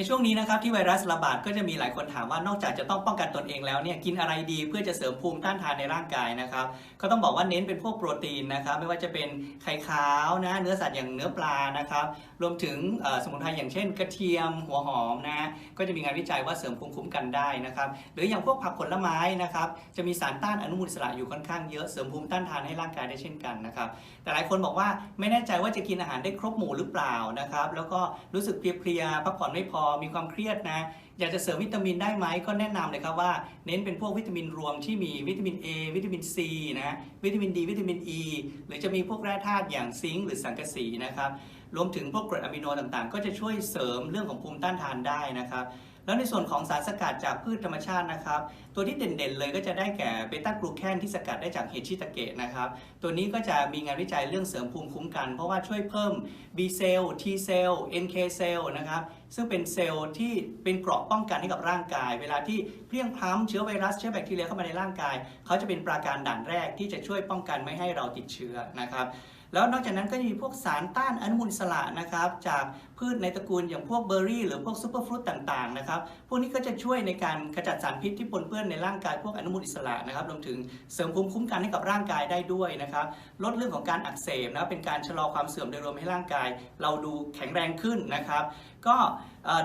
ในช่วงนี้นะครับที่ไวรัสระบาดก็จะมีหลายคนถามว่านอกจากจะต้องป้องกันตนเองแล้วเนี่ยกินอะไรดีเพื่อจะเสริมภูมิต้านทานในร่างกายนะครับก็ต้องบอกว่าเน้นเป็นพวกโปรตีนนะครับไม่ว่าจะเป็นไข่ขาวนะเนื้อสัตว์อย่างเนื้อปลานะครับรวมถึงสมุนไพรอย่างเช่น กระเทียมหัวหอมนะก็จะมีงานวิจัยว่าเสริมภูมิคุ้มกันได้นะครับหรืออย่างพวกผักผลไม้นะครับจะมีสารต้านอนุมูลอิสระอยู่ค่อนข้างเยอะเสริมภูมิต้านทานให้ร่างกายได้เช่นกันนะครับแต่หลายคนบอกว่าไม่แน่ใจว่าจะกินอาหารได้ครบหมู่หรือเปล่านะครับแล้วก็รู้สึกเพลียๆพักผ่อนไม่พอมีความเครียดนะ อยากจะเสริมวิตามินได้ไหมก็แนะนำเลยครับว่า เน้นเป็นพวกวิตามินรวมที่มีวิตามิน A วิตามิน C นะ วิตามิน D วิตามิน E หรือจะมีพวกแร่ธาตุอย่างซิงค์หรือสังกะสีนะครับ รวมถึงพวกกรดอะมิโนต่างๆ ก็จะช่วยเสริมเรื่องของภูมิต้านทานได้นะครับ แล้วในส่วนของสารสกัดจากพืชธรรมชาตินะครับ ตัวที่เด่นๆเลยก็จะได้แก่เบต้ากลูแคนที่สกัดได้จากเห็ดชิตาเกะนะครับ ตัวนี้ก็จะมีงานวิจัยเรื่องเสริมภูมิคุ้มกัน เพราะว่าช่วยเพิ่ม B เซลล์ T เซลล์ NK เซลล์นะครับซึ่งเป็นเซลล์ที่เป็นเกราะป้องกันให้กับร่างกาย เวลาที่เพลี้ยงพล้ำเชื้อไวรัสเชื้อแบคทีเรียเข้ามาในร่างกาย เขาจะเป็นปราการด่านแรกที่จะช่วยป้องกันไม่ให้เราติดเชื้อนะครับ แล้วนอกจากนั้นก็จะมีพวกสารต้านอนุมูลอิสระนะครับจากพืชในตระกูลอย่างพวกเบอร์รี่ หรือพวกซูเปอร์ฟรุตต่างๆนะครับพวกนี้ก็จะช่วยในการขจัดสารพิษที่ปนเปื้อนในร่างกายพวกอนุมูลอิสระนะครับรวมถึงเสริมภูมิคุ้มกันให้กับร่างกายได้ด้วยนะครับลดเรื่องของการอักเสบนะเป็นการชะลอความเสื่อมโดยรวมให้ร่างกาย เราดูแข็งแรงขึ้นนะครับ ก็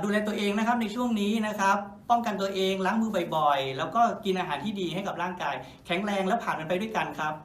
ดูแลตัวเองนะครับในช่วงนี้นะครับป้องกันตัวเองล้างมือบ่อยๆ แล้วก็กินอาหารที่ดีให้กับร่างกาย แข็งแรงและผ่านมันไปด้วยกันครับ